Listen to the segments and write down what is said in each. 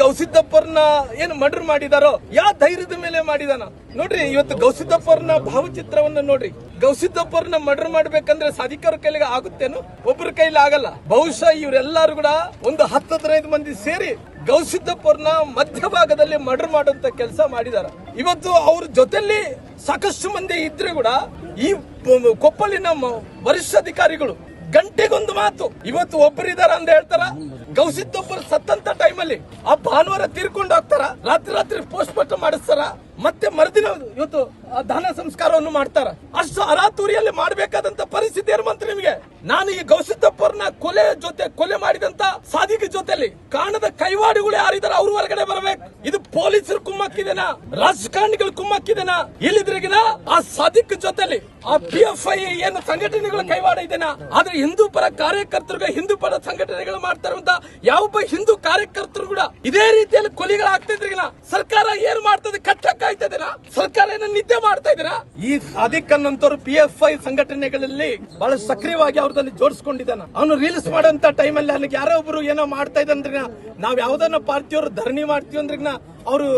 ಗೌಸಿದ್ದಪ್ಪರ್ನ ಏನು ಮರ್ಡರ್ ಮಾಡಿದಾರೋ ಯಾವ ಧೈರ್ಯದ ಮೇಲೆ ಮಾಡಿದಾನ? ನೋಡ್ರಿ, ಇವತ್ತು ಗೌಸಿದ್ದಪ್ಪರ್ನ ಭಾವಚಿತ್ರವನ್ನ ನೋಡ್ರಿ. ಗೌಸಿದ್ದಪ್ಪರ್ನ ಮರ್ಡರ್ ಮಾಡ್ಬೇಕಂದ್ರೆ ಸಾಧಿಕಾರ ಕೈಲಿಗೆ ಆಗುತ್ತೇನು? ಒಬ್ಬರ ಕೈಲಿ ಆಗಲ್ಲ. ಬಹುಶಃ ಇವರೆಲ್ಲರೂ ಕೂಡ ಒಂದು ಹತ್ತು, ಹದಿನೈದು ಮಂದಿ ಸೇರಿ ಗೌಸಿದ್ದಪ್ಪರ್ನ ಮಧ್ಯಭಾಗದಲ್ಲಿ ಮರ್ಡರ್ ಮಾಡುವಂತ ಕೆಲಸ ಮಾಡಿದಾರ. ಇವತ್ತು ಅವ್ರ ಜೊತೆಲಿ ಸಾಕಷ್ಟು ಮಂದಿ ಇದ್ರೆ ಕೂಡ ಈ ಕೊಪ್ಪಲಿನ ವರಿಷ್ಠ ವರಿಷ್ಠಾಧಿಕಾರಿಗಳು ಗಂಟೆಗೊಂದು ಮಾತು. ಇವತ್ತು ಒಬ್ಬರಿದಾರ ಅಂತ ಹೇಳ್ತಾರ. ಗೌಸಿದ್ದೊಬ್ಬರು ಸತ್ತಂತ ಟೈಮಲ್ಲಿ ಆ ಭಾನುವಾರ ತೀರ್ಕೊಂಡು ಹೋಗ್ತಾರ. ರಾತ್ರಿ ರಾತ್ರಿ ಪೋಸ್ಟ್ ಮಾರ್ಟಮ್ ಮಾಡಿಸ್ತಾರ. ಮತ್ತೆ ಮರುದಿನ ಇವತ್ತು ಆ ದಹನ ಸಂಸ್ಕಾರವನ್ನು ಮಾಡ್ತಾರ. ಅಷ್ಟು ಅರಾತುರಿಯಲ್ಲಿ ಮಾಡಬೇಕಾದಂತ ಪರಿಸ್ಥಿತಿ ಏನು ಬಂತು ನಿಮಗೆ? ನಾನು ಈ ಗೌಸಿದ್ದಪ್ಪರ್ನ ಕೊಲೆ ಜೊತೆ, ಕೊಲೆ ಮಾಡಿದಂತ ಸಾಧಿಕ ಜೊತೆಲಿ ಕಾಣದ ಕೈವಾಡಿಗಳು ಯಾರಿದಾರ ಅವ್ರ ಹೊರಗಡೆ ಬರಬೇಕು. ಇದು ಪೊಲೀಸರು ಕುಮ್ಮಕ್ಕಿದೆನಾ? ರಾಜಕಾರಣಿಗಳು ಕುಮ್ಮಕ್ಕಿದೆನಾ? ಇಲ್ಲಿದ್ರಿಗಿನ ಆ ಸಾಧಿಕ ಜೊತೆಲಿ ಆ ಪಿ ಎಫ್ ಐ ಏನು ಸಂಘಟನೆಗಳ ಕೈವಾಡ ಇದೆನಾ? ಆದ್ರೆ ಹಿಂದೂ ಪರ ಕಾರ್ಯಕರ್ತರು ಹಿಂದೂ ಪರ ಸಂಘಟನೆಗಳು ಮಾಡ್ತಾರಂತ ಯಾವೊಬ್ಬ ಹಿಂದೂ ಕಾರ್ಯಕರ್ತರು ಕೂಡ ಇದೇ ರೀತಿಯಲ್ಲಿ ಕೊಲೆಗಳಾಗ್ತಿದ್ರಿಗಿನ ಸರ್ಕಾರ ಏನ್ ಮಾಡ್ತದೆ? ಆಯ್ತದೇನಾ ಸರ್ಕಾರ ಏನ ನಿದ್ದೆ ಮಾಡ್ತಾ ಇದ್ದೀರಾ? ಈ ಸಾದಿಕ್ ಅನ್ನಂತವ್ರು ಪಿ ಎಫ್ ಐ ಸಂಘಟನೆಗಳಲ್ಲಿ ಬಹಳ ಸಕ್ರಿಯವಾಗಿ ಅವ್ರದಲ್ಲಿ ಜೋಡಿಸ್ಕೊಂಡಿದ್ದಾನ. ಅವನು ರೀಲ್ಸ್ ಮಾಡೋಂತ ಟೈಮಲ್ಲಿ ಅಲ್ಲಿಗೆ ಯಾರೋ ಒಬ್ರು ಏನೋ ಮಾಡ್ತಾ ಇದ್ದಂದ್ರೆ ನಾವ್ ಯಾವ್ದನ್ನ ಪಾರ್ಟಿಯವರು ಧರಣಿ ಮಾಡ್ತೀವಿ ಅಂದ್ರಿನ ಅವರು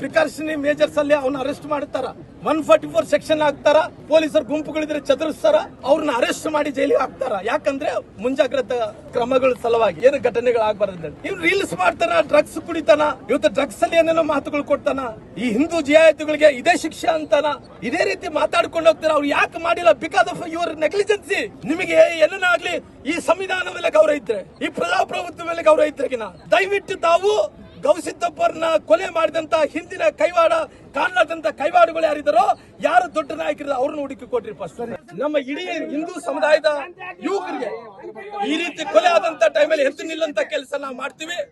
ಪ್ರಿಕಾಷನರಿ ಮೇಜರ್ಸ್ ಅಲ್ಲಿ ಅವ್ನ ಅರೆಸ್ಟ್ ಮಾಡ್ತಾರ ಒನ್ ಫಾರ್ಟಿ ಫೋರ್ ಸೆಕ್ಷನ್ ಹಾಕ್ತಾರ, ಪೊಲೀಸರು ಗುಂಪುಗಳಿದ್ರೆ ಚದುರಿಸ್ತಾರ ಅವ್ರನ್ನ ಅರೆಸ್ಟ್ ಮಾಡಿ ಜೈಲಿಗೆ ಹಾಕ್ತಾರ. ಯಾಕಂದ್ರೆ ಮುಂಜಾಗ್ರತಾ ಕ್ರಮಗಳ ಸಲುವಾಗಿ, ಏನು ಘಟನೆಗಳು ಆಗ್ಬಾರ್ದು ಇವ್ನು ರೀಲ್ಸ್ ಮಾಡ್ತಾನ ಡ್ರಗ್ಸ್ ಕುಡಿತಾನ, ಇವತ್ತು ಡ್ರಗ್ಸ್ ಅಲ್ಲಿ ಏನೇನೋ ಮಾತುಗಳು ಕೊಡ್ತಾನ. ಈ ಹಿಂದೂ ಜಿಯಾಯತುಗಳಿಗೆ ಇದೇ ಶಿಕ್ಷೆ ಅಂತಾನ. ಇದೇ ರೀತಿ ಮಾತಾಡ್ಕೊಂಡು ಹೋಗ್ತಾರ. ಅವ್ರು ಯಾಕೆ ಮಾಡಿಲ್ಲ? ಬಿಕಾಸ್ ಆಫ್ ಯುವರ್ ನೆಗ್ಲಿಜೆನ್ಸಿ ನಿಮಗೆ ಏನನ್ನಾಗ್ಲಿ ಈ ಸಂವಿಧಾನ ಮೇಲೆ ಗೌರವ ಇದ್ರೆ, ಈ ಪ್ರಜಾಪ್ರಭುತ್ವ ಮೇಲೆ ಗೌರವ ಇದ್ರೆ ದಯವಿಟ್ಟು ತಾವು ಗೌಸಿದ್ದಪ್ಪರ್ನ ಕೊಲೆ ಮಾಡಿದಂತ ಹಿಂದಿನ ಕೈವಾಡ ಕಾರಣದಂತ ಕೈವಾಡಗಳು ಯಾರಿದ್ದಾರೋ ಯಾರು ದೊಡ್ಡ ನಾಯಕರ ಅವ್ರನ್ನ ಹುಡುಕಿ ಕೊಟ್ರಿ ಫಸ್ಟ್ ನಮ್ಮ ಇಡೀ ಹಿಂದೂ ಸಮುದಾಯದ ಯುವಕರಿಗೆ ಈ ರೀತಿ ಕೊಲೆ ಆದಂತ ಟೈಮಲ್ಲಿ ಎದ್ದು ನಿಲ್ಲಂತ ಕೆಲಸ ನಾವು ಮಾಡ್ತೀವಿ.